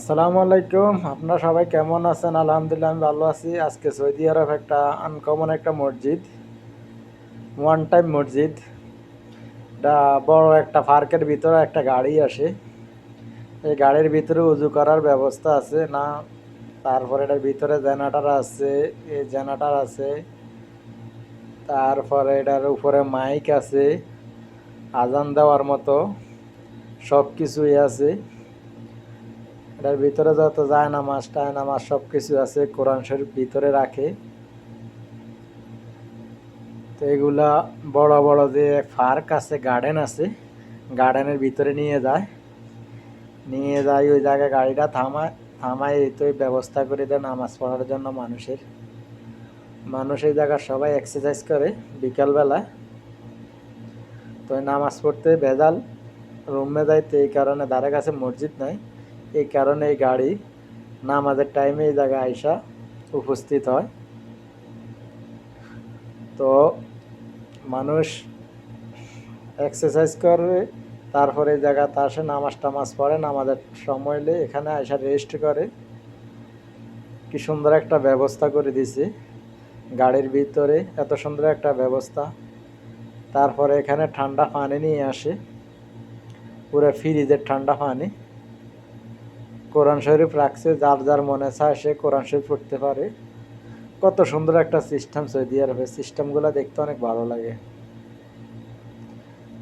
আসসালামু আলাইকুম। আপনারা সবাই কেমন আছেন? আলহামদুলিল্লাহ, আমি ভালো আছি। আজকে সৌদি আরব একটা আনকমন একটা মসজিদ ওয়ান টাইম মসজিদ। এটা বড় একটা পার্কের ভিতরে একটা গাড়ি আসে। এই গাড়ির ভিতরে উজু করার ব্যবস্থা আছে, না, তারপরে এটার ভিতরে জেনারেটার আছে, এই জেনারেটার আছে, তারপরে এটার উপরে মাইক আছে, আজান দেওয়ার মতো সব কিছুই আছে। এটার ভিতরে যত যায় নামাজ টায় নামাজ সব কিছু আছে কোরআন শরীফ ভিতরে রাখে। তো এগুলা বড় বড় যে পার্ক আছে, গার্ডেন আছে, গার্ডেনের ভিতরে নিয়ে যায়। নিয়ে যায়, ওই জায়গায় গাড়িটা থামায় থামায়, এই তো ব্যবস্থা করে দেয় নামাজ পড়ার জন্য মানুষের। মানুষ এই জায়গায় সবাই এক্সারসাইজ করে বিকালবেলা। তো নামাজ পড়তে ভেজাল রুমে যাইতে এই কারণে ধারে কাছে মসজিদ নাই। এই কারণে এই গাড়ি নামাজের টাইমে এই জায়গায় আইসা উপস্থিত হয়। তো মানুষ এক্সারসাইজ করে তারপরে এই জায়গাতে আসে, নামাজ টামাজ পড়ে, নামাজের সময় এলে এখানে আইসা রেস্ট করে। কি সুন্দর একটা ব্যবস্থা করে দিছে গাড়ির ভিতরে এত সুন্দর একটা ব্যবস্থা। তারপরে এখানে ঠান্ডা পানি নিয়ে আসে। পুরো ফ্রিজের ঠান্ডা পানি। কোরআন শরীফ রাখছে, যার যার মনে চায় সে কোরআন শরীফ পড়তে পারে। কত সুন্দর একটা সিস্টেম সৌদি আরবে সিস্টেমগুলো দেখতে অনেক ভালো লাগে।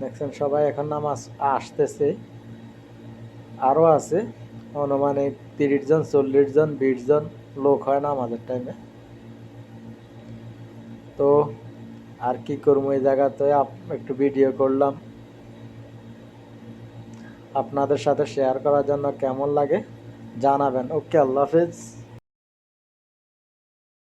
দেখছেন সবাই, এখন নামাজ আসতেছে। আরও আছে অনুমানিক তিরিশ জন, চল্লিশ জন, বিশ জন লোক হয় না আমাদের টাইমে তো আর কি করব এই জায়গাতে? একটু ভিডিও করলাম। আপনাদের সাথে শেয়ার করার জন্য কেমন লাগে? জানাবেন ওকে আল্লাহ হাফিজ